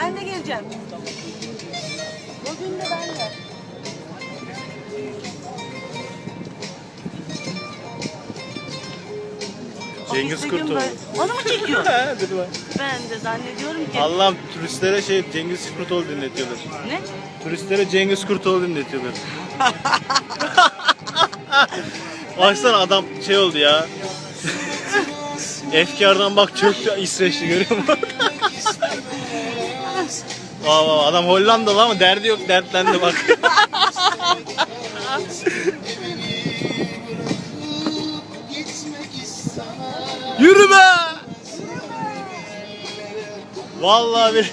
çekeceğim. Bugün de ben de. Cengiz Ofiste gün Kurtoğlu. böyle- Onu mu çekiyor? He, dedi bak. ben de zannediyorum ki. Allah'ım turistlere şey Cengiz Kurtoğlu dinletiyorlar. Ne? Turistlere Cengiz Kurtoğlu dinletiyorlar. Baksana adam şey oldu ya. Efkardan bak çöktü İsveçli görüyor musun? Vay vay adam Hollandalı ama derdi yok dertlendi bak. Yürü be! Vallahi bir